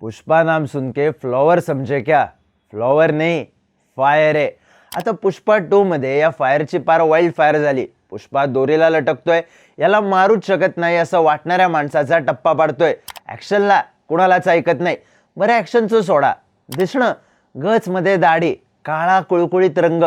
पुष्पा नाम सुन के फ्लॉवर समजे क्या? फ्लॉवर नाही फायर आहे. आता पुष्पा टू मध्ये या फायरची पार वाईल्ड फायर झाली. पुष्पा दोरीला लटकतोय. याला मारूच शकत नाही असं वाटणाऱ्या माणसाचा टप्पा पाडतोय. ॲक्शनला कुणालाच ऐकत नाही. बरं ॲक्शनचं सोडा. दिसणं गचमध्ये दाढी काळा कुळकुळीत रंग.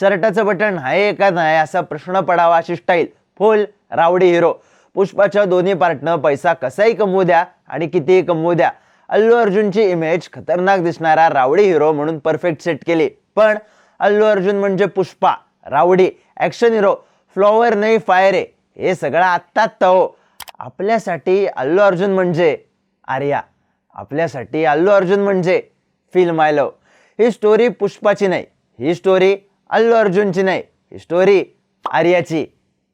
शर्टाचं बटन आहे का नाही असा प्रश्न पडावा अशी स्टाईल फुल रावडी हिरो पुष्पाच्या दोन्ही पार्टनं पैसा कसाही कमवू द्या आणि कितीही कमवू द्या. अल्लू अर्जुनची इमेज खतरनाक दिसणारा रावडी हिरो म्हणून परफेक्ट सेट केली. पण अल्लू अर्जुन म्हणजे Pushpa rowdy action hero flower नाही फायरे हे सगळं आत्ता हो आपल्यासाठी अल्लू अर्जुन म्हणजे आर्या. आपल्यासाठी अल्लू अर्जुन म्हणजे फिल्म माय लव ही स्टोरी पुष्पाची नाही ही स्टोरी अल्लू अर्जुनची नाही ही स्टोरी आर्याची.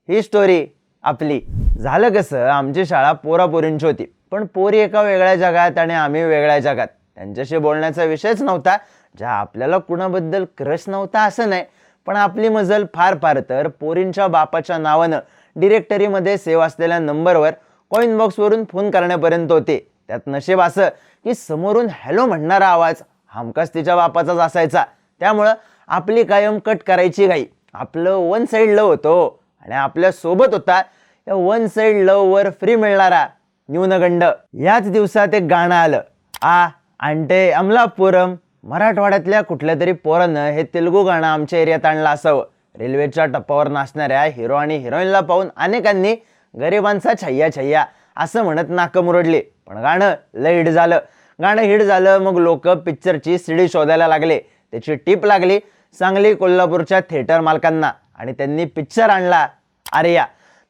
ही स्टोरी आपली. झालं कसं? आमची शाळा पोरापोरींची होती. पण पोरी एका वेगळ्या जगात आणि आम्ही वेगळ्या जगात. त्यांच्याशी बोलण्याचा विषयच नव्हता ज्या आपल्याला कुणाबद्दल क्रश नव्हता असं नाही पण आपली मजल फार फार. तर पोरींच्या बापाच्या नावानं डिरेक्टरीमध्ये सेव्ह असलेल्या नंबरवर कॉईन बॉक्सवरून फोन करण्यापर्यंत होते. त्यात नशीब असं की समोरून हॅलो म्हणणारा आवाज हमखास तिच्या बापाचाच असायचा. त्यामुळं आपली कायम कट करायची घाई. आपलं वन साईड लव होतो आणि आपल्यासोबत होता या वन साईड लववर फ्री मिळणारा न्यूनगंड. याच दिवसात एक गाणं आलं. आ अंटे अमलापुरम. मराठवाड्यातल्या कुठल्या तरी पोरानं हे तेलुगू गाणं आमच्या एरियात आणलं असावं. रेल्वेच्या टप्पावर नाचणाऱ्या हिरो आणि हिरोईनला पाहून अनेकांनी गरिबांचा छय्या छय्या असं म्हणत नाकं मुरडली. पण गाणं लय हिट झालं. गाणं हिट झालं मग लोक पिक्चरची सीडी शोधायला लागले. त्याची टीप लागली सांगली कोल्हापूरच्या थिएटर मालकांना. आणि त्यांनी पिक्चर आणला. आर्या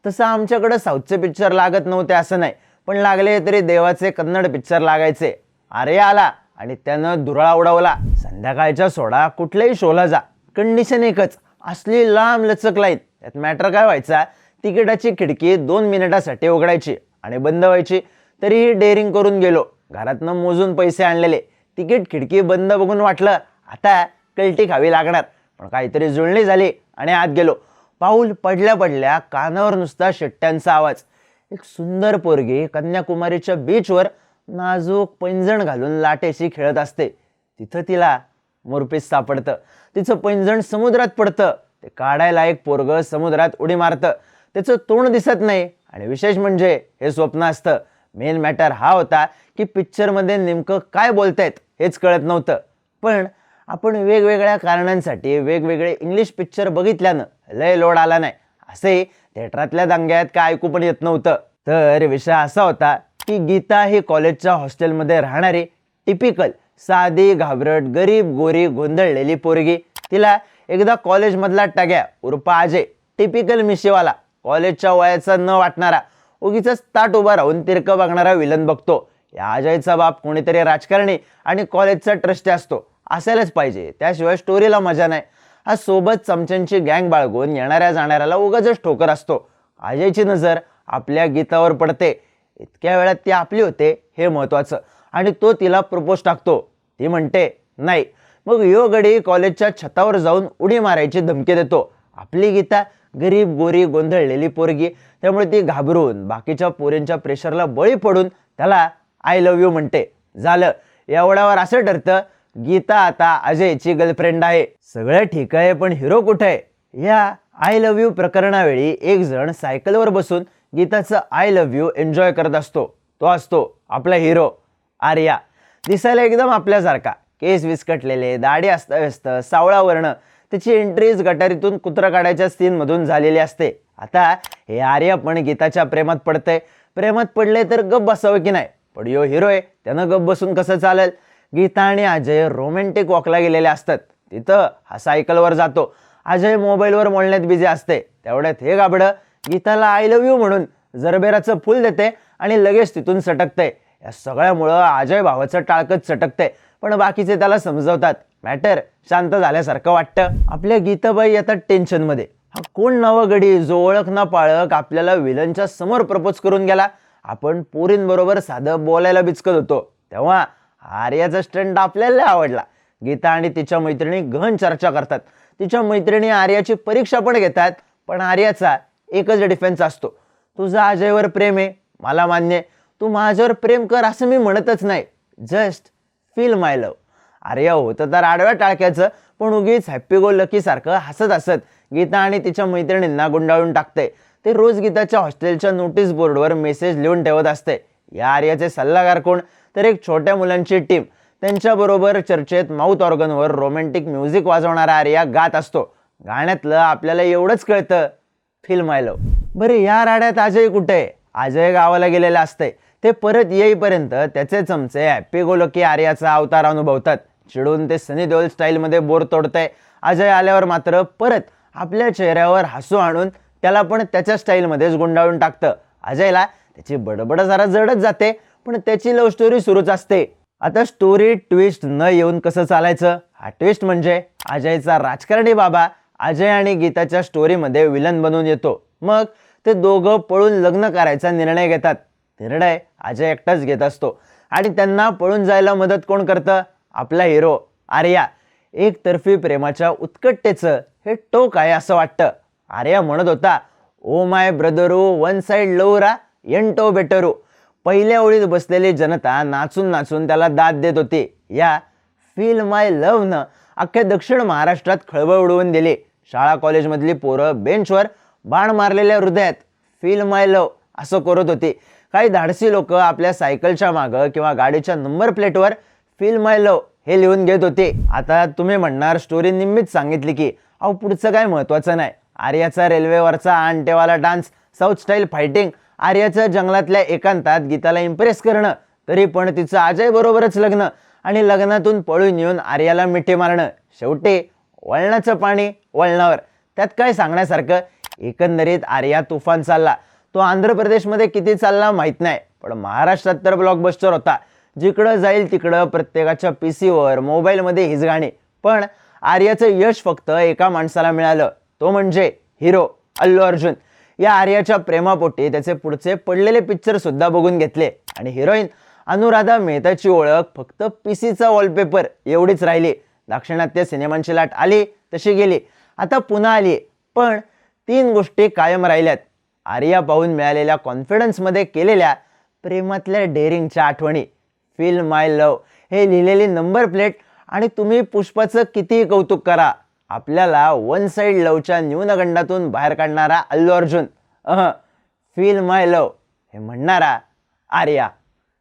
तसं आमच्याकडं साऊथचे पिक्चर लागत नव्हते असं नाही. पण लागले तरी देवाचे कन्नड पिक्चर लागायचे. अरे आला आणि त्यानं धुराळा उडवला. संध्याकाळच्या सोडा कुठल्याही शोला जा. कंडिशन एकच असली लांब लचक लाईन. त्यात मॅटर काय व्हायचा? तिकिटाची खिडकी दोन मिनिटासाठी उघडायची आणि बंद व्हायची. तरीही डेअरिंग करून गेलो. घरातनं मोजून पैसे आणलेले. तिकीट खिडकी बंद बघून वाटलं आता कलटी खावी लागणार. पण काहीतरी जुळणी झाली आणि आत गेलो. पाऊल पडल्या पडल्या कानावर नुसता शिट्ट्यांचा आवाज. एक सुंदर पोरगी कन्याकुमारीच्या बीचवर नाजूक पैंजण घालून लाटेशी खेळत असते. तिथं तिला मोरपीस सापडतं. तिचं पैंजण समुद्रात पडतं. ते काढायला एक पोरग समुद्रात उडी मारतं. त्याचं तोंड दिसत नाही. आणि विशेष म्हणजे हे स्वप्न असतं. मेन मॅटर हा होता की पिक्चरमध्ये नेमकं काय बोलतायत हेच कळत नव्हतं. पण आपण वेगवेगळ्या कारणांसाठी वेगवेगळे इंग्लिश पिक्चर बघितल्यानं लय लोड आला नाही. असे थिएटरातल्या दंग्यात काय ऐकू पण येत नव्हतं. तर विषय असा होता की गीता ही कॉलेजच्या हॉस्टेलमध्ये राहणारी टिपिकल साधी घाबरट गरीब गोरी गोंधळलेली पोरगी. तिला एकदा कॉलेजमधला टग्या उर्फ अजय टिपिकल मिशीवाला कॉलेजच्या वयाचा न वाटणारा उगीच ताट उभा राहून तिरकं बघणारा विलन बघतो. या अजयचा बाप कोणीतरी राजकारणी आणि कॉलेजचा ट्रस्टी असतो. असायलाच पाहिजे. त्याशिवाय स्टोरीला मजा नाही. हा सोबत चमच्यांची गँग बाळगून येणाऱ्या जाणाऱ्याला उगाच ठोकर असतो. अजयची नजर आपल्या गीतावर पडते. इतक्या वेळात ती आपली होते हे महत्वाचं. आणि तो तिला प्रपोज टाकतो. ती म्हणते नाही. मग यो गडी कॉलेजच्या छतावर जाऊन उडी मारायची धमकी देतो. आपली गीता गरीब गोरी गोंधळलेली पोरगी. त्यामुळे ती घाबरून बाकीच्या पोरींच्या प्रेशरला बळी पडून त्याला आय लव्ह यू म्हणते. झालं. एवढ्यावर असं ठरतं गीता आता अजयची गर्लफ्रेंड आहे. सगळं ठीक आहे पण हिरो कुठे आहे? या आय लव्ह यू प्रकरणावेळी एक जण सायकलवर बसून गीताचं आय लव्ह यू एन्जॉय करत असतो. तो असतो आपला हिरो आर्या. दिसायला एकदम आपल्यासारखा. केस विस्कटलेले दाढी अस्ताव्यस्त सावळा वर्ण. त्याची एंट्रीज गटारीतून कुत्रा काढायच्या सीनमधून झालेली असते. आता हे आर्या पण गीताच्या प्रेमात पडतंय. प्रेमात पडले तर गप बसावं की नाही? पण यो हिरो आहे त्यानं गप बसून कसं चालेल? गीता आणि अजय रोमॅन्टिक वॉकला गेलेले असतात. तिथं हा सायकलवर जातो. अजय मोबाईलवर बोलण्यात बिझी असते. तेवढ्यात हे गाबडं गीताला आय लव्ह यू म्हणून जरबेराचं फुल देते आणि लगेच तिथून सटकते. या सगळ्यामुळं अजय भावाचं टाळकत सटकते. पण बाकीचे त्याला समजवतात. मॅटर शांत झाल्यासारखं वाटतं. आपल्या गीताबाई येतात टेन्शनमध्ये हा कोण नवं गडी जो ओळख ना पाळक आपल्याला विलनच्या समोर प्रपोज करून गेला. आपण पोरींबरोबर साधं बोलायला बिचकत होतो. तेव्हा आर्याचा स्टंट आपल्याला आवडला. गीता आणि तिच्या मैत्रिणी गहन चर्चा करतात. तिच्या मैत्रिणी आर्याची परीक्षा पण घेतात पण आर्याचा एकच डिफेन्स असतो. तुझं अजयवर प्रेम आहे मला मान्य तू माझ्यावर प्रेम कर असं मी म्हणतच नाही. Just feel my love Arya होतं तर आडव्या टाळक्याचं पण उगीच हॅप्पी गो लकी सारखं हसत हसत गीता आणि तिच्या मैत्रिणींना गुंडाळून टाकते. ते रोज गीताच्या हॉस्टेलच्या नोटीस बोर्डवर मेसेज लिहून ठेवत असते. या आर्याचे सल्लागार कोण? तर एक छोट्या मुलांची टीम. त्यांच्याबरोबर चर्चेत माउथ ऑर्गनवर रोमॅन्टिक म्युझिक वाजवणारा आर्या गात असतो. गाण्यातलं आपल्याला एवढंच कळतं फिल्म माय लव बरं या राड्यात अजय कुठे? आहे अजय गावाला गेलेलं असते ते परत येईपर्यंत त्याचे चमचे हॅप्पी गोलकी आर्याचा अवतार अनुभवतात. चिडून ते सनी देओल स्टाईलमध्ये बोर तोडतंय. अजय आल्यावर मात्र परत आपल्या चेहऱ्यावर हसू आणून त्याला पण त्याच्या स्टाईलमध्येच गुंडाळून टाकतं. अजयला त्याची बडबड जरा जडच जाते. पण त्याची लव्ह स्टोरी सुरूच असते. आता स्टोरी ट्विस्ट न येऊन कसं चालायचं? हा ट्विस्ट म्हणजे अजयचा राजकारणी बाबा अजय आणि गीताच्या स्टोरीमध्ये विलन बनून येतो. मग ते दोघं पळून लग्न करायचा निर्णय घेतात. निर्णय अजय एकटाच घेत असतो. आणि त्यांना पळून जायला मदत कोण करतं? आपला हिरो आर्या. एकतर्फी प्रेमाच्या उत्कटतेचं हे टोक आहे असं वाटतं. आर्या म्हणत होता oh my brother one side लवरा एंटो बेटरू. पहिल्या ओळीत बसलेली जनता नाचून नाचून त्याला दाद देत होती. या फील माय लव्हनं अख्ख्या दक्षिण महाराष्ट्रात खळबळ उडवून दिली. शाळा कॉलेजमधली पोरं बेंचवर बाण मारलेल्या हृदयात फील माय लव असं करत होती. काही धाडसी लोक आपल्या सायकलच्या मागं किंवा गाडीच्या नंबर प्लेटवर फील माय लव हे लिहून घेत होते. आता तुम्ही म्हणणार स्टोरी निम्मीच सांगितली की अहो पुढचं काय महत्त्वाचं नाही. आर्याचा रेल्वेवरचा आंटेवाला डान्स साऊथ स्टाईल फायटिंग आर्याचं जंगलातल्या एकांतात गीताला इम्प्रेस करणं तरी पण तिचं अजय बरोबरच लग्न आणि लग्नातून पळून येऊन आर्याला मिठी मारणं. शेवटी वळणाचं पाणी वळणावर. त्यात काय सांगण्यासारखं? एकंदरीत आर्या तुफान चालला. तो आंध्र प्रदेशमध्ये किती चालला माहीत नाही पण महाराष्ट्रात तर ब्लॉकबस्टर होता. जिकडं जाईल तिकडं प्रत्येकाच्या पी सीवर मोबाईलमध्ये हीच गाणी पण आर्याचं यश फक्त एका माणसाला मिळालं. तो म्हणजे हिरो अल्लू अर्जुन. या आर्याच्या प्रेमापोटी त्याचे पुढचे पडलेले पिक्चर सुद्धा बघून घेतले. आणि हिरोईन अनुराधा मेहताची ओळख फक्त पी सीचा वॉलपेपर एवढीच राहिली. दाक्षिणात्य सिनेमांची लाट आली तशी गेली. आता पुन्हा आली पण तीन गोष्टी कायम राहिल्यात. आर्या पाहून मिळालेल्या कॉन्फिडन्समध्ये केलेल्या प्रेमातल्या डेअरिंगच्या आठवणी. फील माय लव हे लिहिलेली नंबर प्लेट आणि तुम्ही पुष्पाचं कितीही कौतुक करा. आपल्याला वन साईड लवच्या न्यूनगंडातून बाहेर काढणारा अल्लू अर्जुन. अह. फील माय लव हे म्हणणारा आर्या.